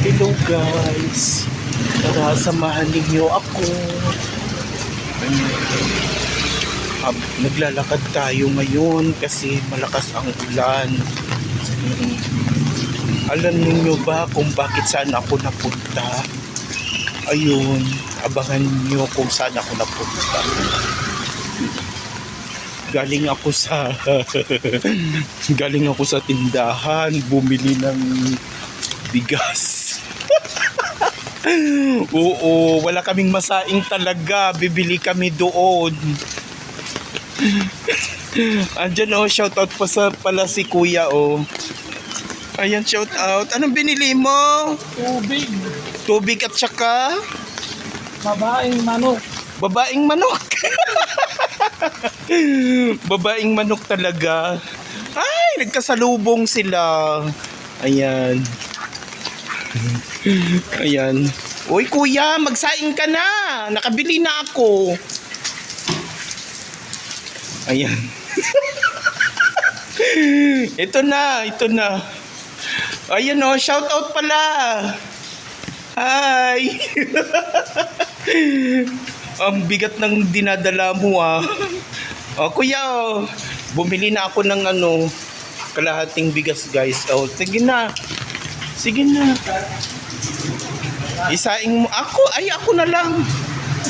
Hello guys. Tara, samahan ninyo ako. Ah, naglalakad tayo ngayon kasi malakas ang ulan. Mm. Alam ninyo ba kung bakit saan ako napunta? Ayun, abangan niyo kung saan ako napunta. Galing ako sa galing ako sa tindahan, bumili ng bigas. Oo, wala kaming masaing talaga. Bibili kami doon. Andyan oh, shout out pa sa pala si Kuya oh. Ayan, shout out. Anong binili mo? Tubig, Tubig at saka babaeng manok. babaeng manok. babaeng manok talaga. Ay, nagkasalubong sila. Ayan. Ayan. Uy, kuya, magsaing ka na. Nakabili na ako. Ayan. ito na, ito na. Ayan oh, shout out pala. Hi. Ang bigat ng dinadala mo ah. O kuya, oh, bumili na ako ng ano, kalahating bigas guys. Oh, sige na. Sige na. Isaing mo. Ako, ay ako na lang.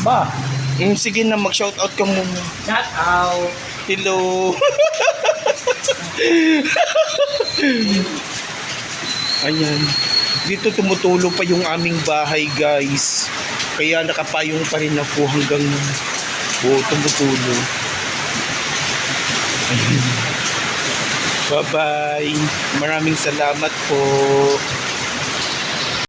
Ba? Mm, sige na, mag-shout out ka muna. Shout out. Hello. Ayan. Dito tumutulo pa yung aming bahay, guys. Kaya nakapayong pa rin ako hanggang oh, tumutulo. Ayan. Bye-bye. Maraming salamat po.